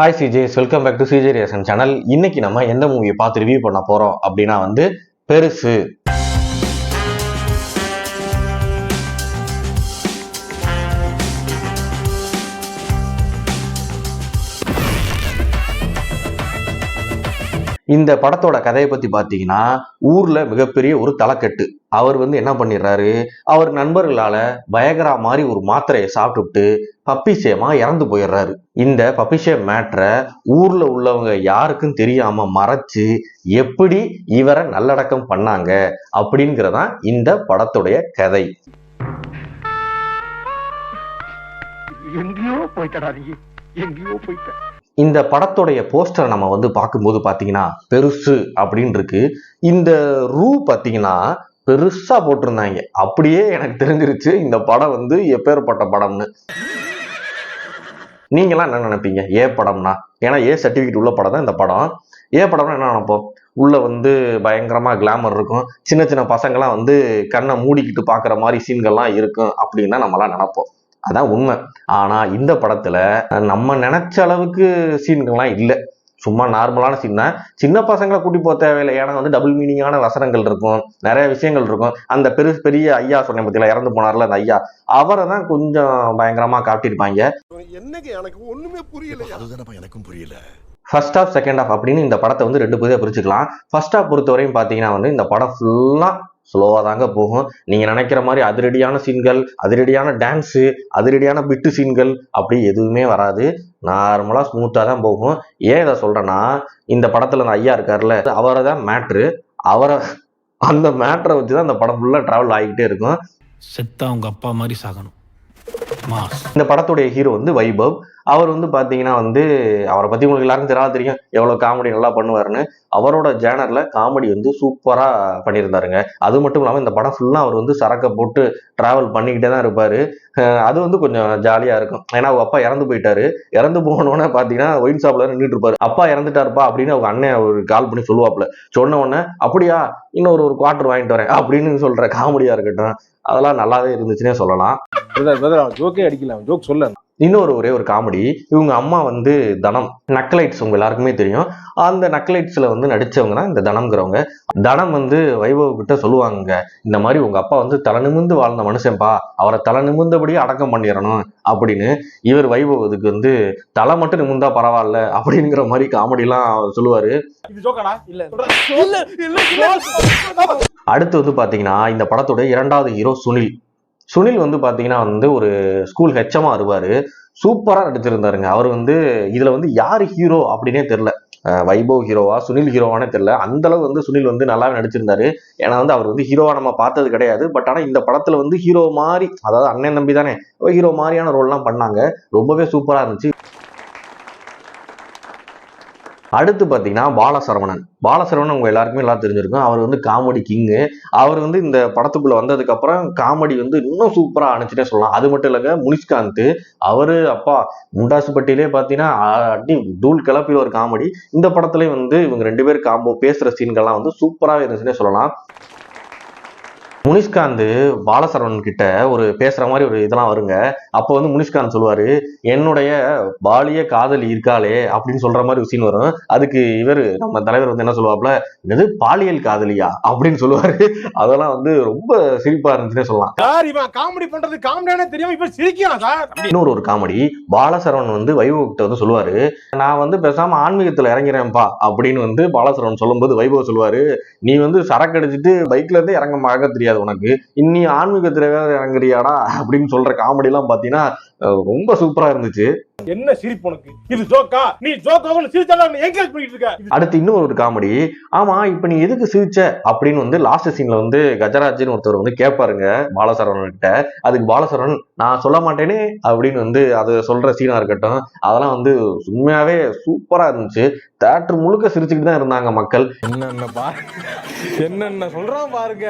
Hi CJs welcome back to CJ reaction channel இன்னைக்கு நம்ம எந்த மூவியை பார்த்து ரிவ்யூ பண்ண போறோம் அப்படின்னா வந்து பெருசு. இந்த படத்தோட கதையை பத்தி பார்த்தீங்கன்னா ஊர்ல மிகப்பெரிய ஒரு தலைக்கட்டு. அவர் வந்து என்ன பண்ணிடுறாரு? அவர் நண்பர்களால பயகரா மாதிரி ஒரு மாத்திரையை சாப்பிட்டுட்டு பப்பிசேமா இறந்து போயிடுறாரு. இந்த பப்பிசே மேட்ரை ஊர்ல உள்ளவங்க யாருக்கும் தெரியாம மறைச்சு எப்படி இவரை நல்லடக்கம் பண்ணாங்க அப்படிங்கிறதான் இந்த படத்துடைய கதை. எங்கேயோ போயிட்டடா நீ. எங்கேயோ போயிட்ட. இந்த படத்துடைய போஸ்டரை நம்ம வந்து பார்க்கும்போது பார்த்தீங்கன்னா பெருசு அப்படின்னு இருக்கு. இந்த ரூ பார்த்தீங்கன்னா பெருசா போட்டிருந்தாங்க. அப்படியே எனக்கு தெரிஞ்சிருச்சு இந்த படம் வந்து எப்பேற்பட்ட படம்னு. நீங்களாம் என்ன நினைப்பீங்க? ஏ படம்னா? ஏன்னா ஏ சர்டிஃபிகேட் உள்ள படம் தான் இந்த படம். ஏ படம்னா என்ன நினைப்போம்? உள்ள வந்து பயங்கரமாக கிளாமர் இருக்கும். சின்ன சின்ன பசங்களாம் வந்து கண்ணை மூடிக்கிட்டு பார்க்குற மாதிரி சீன்கள்லாம் இருக்கும் அப்படின்னு தான் நம்மலாம் நினைப்போம். அதான் உண்மை. ஆனா இந்த படத்துல நம்ம நினைச்ச அளவுக்கு சீன்கள்லாம் இல்லை. சும்மா நார்மலான சீன் தான். சின்ன பசங்களை கூட்டி போக தேவையில்லை. ஏன்னா வந்து டபுள் மீனிங்கான வசனங்கள் இருக்கும். நிறைய விஷயங்கள் இருக்கும். அந்த பெரு பெரிய ஐயா சொன்னேன் பத்தியில இறந்து போனார்ல அந்த ஐயா. அவரை தான் கொஞ்சம் பயங்கரமா காட்டியிருப்பாங்க. என்னங்க எனக்கு ஒண்ணுமே புரியல அதுதானப்பா எனக்கும் புரியல. ஃபர்ஸ்ட் ஹாஃப் செகண்ட் ஹாஃப் அப்படின்னு இந்த படத்தை வந்து ரெண்டு பகுதியாக பிரிச்சுக்கலாம். ஃபர்ஸ்ட் ஹாஃப் பொறுத்தவரையும் பார்த்தீங்கன்னா வந்து இந்த படம் ஃபுல்லாக ஸ்லோவாக தாங்க போகும். நீங்கள் நினைக்கிற மாதிரி அதிரடியான சீன்கள் அதிரடியான டான்ஸு அதிரடியான பிட்டு சீன்கள் அப்படி எதுவுமே வராது. நார்மலாக ஸ்மூத்தாக தான் போகும். ஏன் இதை சொல்கிறேன்னா இந்த படத்தில் அந்த ஐயா இருக்கார்ல அவரை தான் மேட்ரு அவரை அந்த மேட்ரை வச்சு தான் இந்த படம் ஃபுல்லாக ட்ராவல் ஆகிக்கிட்டே இருக்கும். செத்தா உங்க அப்பா மாதிரி சாகணும். இந்த படத்துடைய ஹீரோ வந்து வைபவ். அவர் வந்து பார்த்தீங்கன்னா வந்து அவரை பற்றி உங்களுக்கு எல்லாருக்கும் தெரியாது தெரியும். எவ்வளோ காமெடி நல்லா பண்ணுவாருன்னு. அவரோட ஜேனரில் காமெடி வந்து சூப்பராக பண்ணியிருந்தாருங்க. அது மட்டும் இல்லாமல் இந்த படம் ஃபுல்லாக அவர் வந்து சரக்கை போட்டு ட்ராவல் பண்ணிக்கிட்டே தான் இருப்பார். அது வந்து கொஞ்சம் ஜாலியாக இருக்கும். ஏன்னா அவங்க அப்பா இறந்து போயிட்டாரு. இறந்து போனோடனே பார்த்தீங்கன்னா ஒயின் ஷாப்பில் நின்றுட்டு இருப்பார். அப்பா இறந்துட்டாருப்பா அப்படின்னு அவங்க அண்ணன் ஒரு கால் பண்ணி சொல்லுவாப்புல. சொன்ன உடனே அப்படியா இன்னொரு ஒரு குவார்டர் வாங்கிட்டு வரேன் அப்படின்னு சொல்கிற காமெடியாக இருக்கட்டும். அதெல்லாம் நல்லாவே இருந்துச்சுன்னே சொல்லலாம். ஜோக்கே அடிக்கலாம் ஜோக் சொல்ல இன்னொரு ஒரே ஒரு காமெடி இவங்க அம்மா வந்து தனம். நக்கலைட்ஸ் உங்க எல்லாருக்குமே தெரியும். அந்த நக்கலைட்ஸ்ல வந்து நடிச்சவங்க தான் இந்த தனம்ங்கிறவங்க. தனம் வந்து வைபவ் கிட்ட சொல்லுவாங்க இந்த மாதிரி உங்க அப்பா வந்து தலை நிமிர்ந்து வாழ்ந்த மனுஷன்பா அவரை தலை நிமிர்ந்தபடியே அடக்கம் பண்ணிடணும் அப்படின்னு இவர் வைபவ் இதுக்கு வந்து தலை மட்டும் நிமிர்ந்தா பரவாயில்ல அப்படிங்கிற மாதிரி காமெடிலாம் சொல்லுவாரு. இது ஜோக்காடா இல்ல. அடுத்து வந்து பாத்தீங்கன்னா இந்த படத்தோட இரண்டாவது ஹீரோ சுனில். சுனில் வந்து பார்த்தீங்கன்னா வந்து ஒரு ஸ்கூல் ஹெச்சமாக வருவார். சூப்பராக நடிச்சிருந்தாருங்க. அவர் வந்து இதில் வந்து யார் ஹீரோ அப்படின்னே தெரில வைபவ் ஹீரோவா சுனில் ஹீரோவானே தெரியல. அந்த அளவு வந்து சுனில் வந்து நல்லாவே நடிச்சிருந்தாரு. ஏன்னா வந்து அவர் வந்து ஹீரோவா நம்ம பார்த்தது கிடையாது. பட் ஆனால் இந்த படத்துல வந்து ஹீரோ மாதிரி அதாவது அண்ணன் தம்பி தானே ஹீரோ மாதிரியான ரோல்லாம் பண்ணாங்க. ரொம்பவே சூப்பராக இருந்துச்சு. அடுத்து பார்த்தீங்கன்னா பாலசரவணன். பாலசரவணன் உங்கள் எல்லாருக்குமே எல்லாம் தெரிஞ்சிருக்கும். அவர் வந்து காமெடி கிங்கு அவர் வந்து இந்த படத்துக்குள்ளே வந்ததுக்கப்புறம் காமெடி வந்து இன்னும் சூப்பராக அனுப்பிச்சுட்டே சொல்லலாம். அது மட்டும் இல்லைங்க முனிஷ்காந்த். அவர் அப்பா முண்டாசுப்பட்டியிலே பார்த்தீங்கன்னா அடி தூள் கிளப்பில் ஒரு காமெடி இந்த படத்துலயும் வந்து இவங்க ரெண்டு பேர் காம்போ பேசுகிற சீன்கள்லாம் வந்து சூப்பராகவே இருந்துச்சுன்னே சொல்லலாம். முனிஷ்காந்த் பாலசரவணன் கிட்ட ஒரு பேசுற மாதிரி ஒரு இதெல்லாம் வருங்க. அப்போ வந்து முனிஷ்காந்த் சொல்லுவாரு என்னுடைய பாலிய காதலி இருக்காளே அப்படின்னு சொல்ற மாதிரி ஒரு சீன் வரும். அதுக்கு இவர் நம்ம தலைவர் வந்து என்ன சொல்லுவாப்ல என்னது பாலியல் காதலியா? அப்படின்னு சொல்லுவாரு. அதெல்லாம் வந்து ரொம்ப சிரிப்பா இருந்துச்சுன்னே சொல்லலாம். சார் இவன் காமெடி பண்றது காமெடியானே தெரியாம இப்ப சிரிக்கிறான் சார். இன்னொரு ஒரு காமெடி பாலசரவன் வந்து வைபவ் கிட்ட வந்து சொல்லுவாரு நான் வந்து பேசாம ஆன்மீகத்துல இறங்கிறேன்ப்பா அப்படின்னு வந்து பாலசரவன் சொல்லும்போது வைபவ் சொல்லுவாரு. நீ வந்து சரக்கு அடிச்சிட்டு பைக்ல இருந்து இறங்க மழக தெரியாது உனக்கு. இன்னி ஆன்மீகத்துல வேற இறங்குறியாடா அப்படின்னு சொல்ற காமெடி எல்லாம் பாத்தீங்கன்னா ரொம்ப சூப்பரா இருந்துச்சு. என்ன சிரிப்பு உனக்கு? இது ஜோக்கா? நீ ஜோக்காக சிரிச்சாலும் என்கரேஜ் பண்ணிட்டு இருக்க. அடுத்து இன்னும் ஒரு காமெடி. ஆமா இப்ப நீ எதுக்கு சிரிச்ச? அப்படின்னு வந்து லாஸ்ட் சீன்ல வந்து கஜராஜ்னு ஒருத்தர் வந்து கேட்பாருங்க பாலசரவணன் கிட்ட அதுக்கு பாலசரவணன் நான் சொல்ல மாட்டேனே அப்படின்னு வந்து அது சொல்ற சீனா இருக்கட்டும் அதெல்லாம் வந்து உண்மையாவே சூப்பரா இருந்துச்சு. தேட்டர் முழுக்க சிரிச்சுக்கிட்டு தான் இருந்தாங்க மக்கள். என்னென்ன பா என்னென்ன சொல்றான் பாருங்க.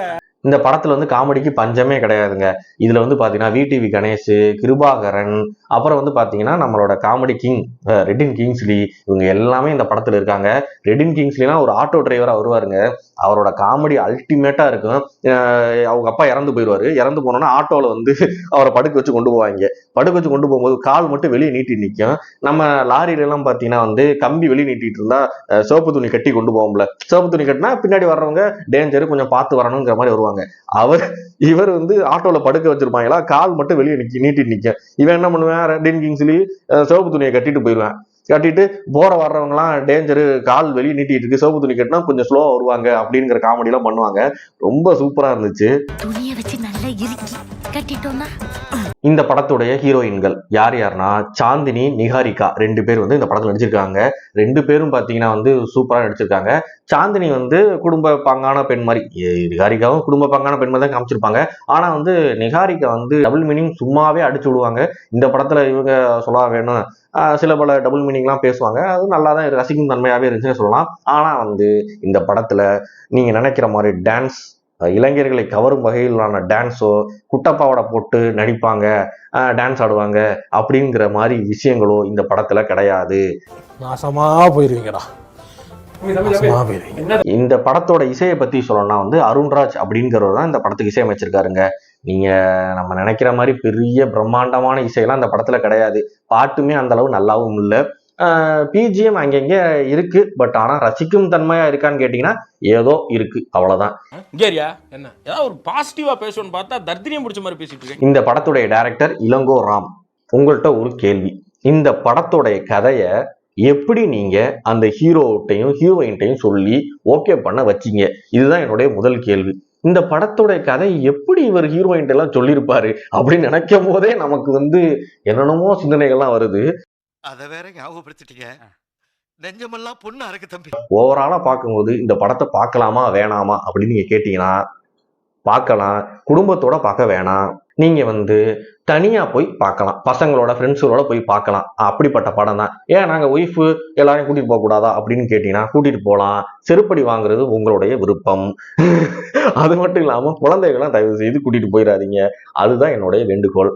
இந்த படத்துல வந்து காமெடிக்கு பஞ்சமே கிடையாதுங்க. இதுல வந்து பாத்தீங்கன்னா விடிவி கணேஷ் கிருபாகரன் அப்புறம் வந்து பாத்தீங்கன்னா நம்மளோட காமெடி கிங் ரெட்டின் கிங்ஸ்லி இவங்க எல்லாமே இந்த படத்துல இருக்காங்க. ரெட்டின் கிங்ஸ்லிலாம் ஒரு ஆட்டோ டிரைவரா வருவாருங்க. அவரோட காமெடி அல்டிமேட்டா இருக்கும். அவங்க அப்பா இறந்து போயிடுவாரு இறந்து போனோன்னா ஆட்டோல வந்து அவரை படுக்க வச்சு கொண்டு போவாங்க. படுக்க வச்சு கொண்டு போகும்போது கால் மட்டும் வெளியே நீட்டி நிற்கும் நம்ம லாரியில எல்லாம் பாத்தீங்கன்னா வந்து கம்பி வெளியே நீட்டிட்டு இருந்தா சோப்பு துணி கட்டி கொண்டு போவோம்ல. சிவப்பு துணி கட்டினா பின்னாடி வர்றவங்க டேஞ்சர் கொஞ்சம் பார்த்து வரணுங்கிற மாதிரி வருவாங்க. அவர் இவர் வந்து ஆட்டோல படுக்க வச்சிருப்பாங்களா? கால் மட்டும் வெளியே நிக்க நீட்டி நிக்க இவன் என்ன பண்ணுவேன்? ரெட்டின் கிங்ஸ்லி சிவப்பு துணியை கட்டிட்டு போயிடுவேன். கட்டிட்டு போற வர்றவங்கலாம் டேஞ்சரு கால் வெளியே நீட்டிட்டு இருக்கு. சிவப்பு துணி கட்டினா கொஞ்சம் ஸ்லோவா வருவாங்க அப்படிங்கிற காமெடி எல்லாம் பண்ணுவாங்க. ரொம்ப சூப்பரா இருந்துச்சு. கட்டிட்டோம்னா இந்த படத்துடைய ஹீரோயின்கள் யார் யாருன்னா சாந்தினி நிகாரிகா ரெண்டு பேர் வந்து இந்த படத்தில் நடிச்சிருக்காங்க. ரெண்டு பேரும் பார்த்தீங்கன்னா வந்து சூப்பராக நடிச்சிருக்காங்க. சாந்தினி வந்து குடும்ப பங்கான பெண் மாதிரி நிகாரிகாவும் குடும்ப பங்கான பெண் மாதிரி தான் காமிச்சிருப்பாங்க. ஆனால் வந்து நிகாரிகா வந்து டபுள் மீனிங் சும்மாவே அடிச்சு விடுவாங்க. இந்த படத்தில் இவங்க சொல்ல வேணும் சில பல டபுள் மீனிங்லாம் பேசுவாங்க. அது நல்லா தான் ரசிக்கும் தன்மையாகவே இருந்துச்சுன்னு சொல்லலாம். ஆனால் வந்து இந்த படத்தில் நீங்கள் நினைக்கிற மாதிரி டான்ஸ் இளைஞர்களை கவரும் வகையிலான டான்ஸோ குட்டப்பாவோட போட்டு நடிப்பாங்க டான்ஸ் ஆடுவாங்க அப்படிங்கிற மாதிரி விஷயங்களோ இந்த படத்துல கிடையாது. நாசமா போயிருவீங்கடா. இந்த படத்தோட இசையை பத்தி சொல்லணும்னா வந்து அருண்ராஜ் அப்படிங்கிறவர் தான் இந்த படத்துக்கு இசையமைச்சிருக்காருங்க நீங்க நம்ம நினைக்கிற மாதிரி பெரிய பிரம்மாண்டமான இசையெல்லாம் இந்த படத்துல கிடையாது. பாட்டுமே அந்த அளவு நல்லாவும் இல்லை. பிஜிஎம் அங்கங்க இருக்கு. பட் ஆனா ரசிக்கும் தன்மையா இருக்கான்னு கேட்டீங்கன்னா ஏதோ இருக்கு. அவ்வளவுதான். கேரியா என்ன? ஏதாவது ஒரு பாசிட்டிவா பேசணும்னு பார்த்தா தர்தினியம் பிடிச்ச மாதிரி பேசிட்டு இருக்கேன் இந்த படத்துடைய டைரக்டர் இளங்கோ ராம் உங்கள்கிட்ட ஒரு கேள்வி. இந்த படத்துடைய கதைய எப்படி நீங்க அந்த ஹீரோட்டையும் ஹீரோயின்ட்டையும் சொல்லி ஓகே பண்ண வச்சீங்க? இதுதான் என்னுடைய முதல் கேள்வி. இந்த படத்தோட கதை எப்படி இவர் ஹீரோயின் எல்லாம் சொல்லியிருப்பாரு? அப்படின்னு நினைக்கும் போதே நமக்கு வந்து என்னென்னமோ சிந்தனைகள்லாம் வருது. அத வேற ஞாபகப்படுத்திட்டீங்க. நெஞ்சமெல்லாம் பொண்ணா இருக்கு தம்பி. ஓவராலா பார்க்கும்போது இந்த படத்தை பார்க்கலாமா வேணாமா அப்படின்னு நீங்க கேட்டீங்கன்னா பார்க்கலாம். குடும்பத்தோட பார்க்க வேணாம். நீங்க வந்து தனியா போய் பார்க்கலாம். பசங்களோட ஃப்ரெண்ட்ஸுகளோட போய் பார்க்கலாம். அப்படிப்பட்ட படம் தான். ஏன் நாங்க ஒய்ஃபு எல்லாரையும் கூட்டிட்டு போக கூடாதா அப்படின்னு கேட்டீங்கன்னா கூட்டிட்டு போகலாம் செருப்படி வாங்குறது உங்களுடைய விருப்பம். அது மட்டும் இல்லாம குழந்தைகள்லாம் தயவு செய்து கூட்டிட்டு போயிடாதீங்க. அதுதான் என்னுடைய வேண்டுகோள்.